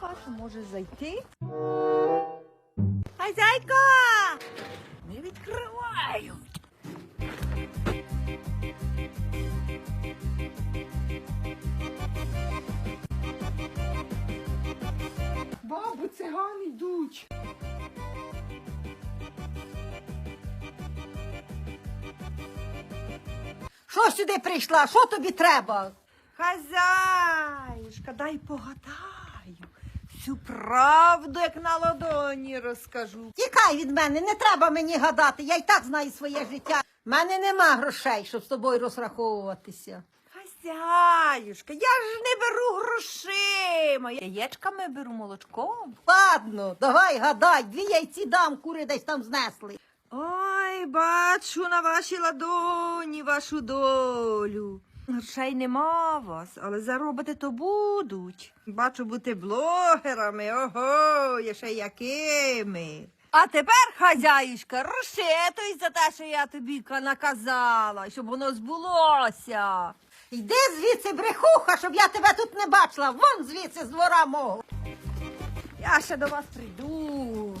Хата може зайти. Хазяйка! Не відкривають. Бабу, цигани йдуть. Що сюди прийшла? Що тобі треба? Хазяюшка, дай погадаю. Всю правду, як на ладоні розкажу. Тікай від мене, не треба мені гадати. Я й так знаю своє життя. У мене нема грошей, щоб з тобою розраховуватися. Хазяюшка, я ж не беру грошима. Яєчками беру молочком. Ладно, давай гадай, дві яйці дам, кури десь там знесли. Ой, бачу на вашій ладоні вашу долю. Грошей нема вас, але заробити то будуть. Бачу бути блогерами, ого, є ще якими. А тепер, хазяюшка, розчитуй за те, що я тобі наказала, щоб воно збулося. Йди звідси, брехуха, щоб я тебе тут не бачила. Вон звідси з двора мого. Я ще до вас прийду.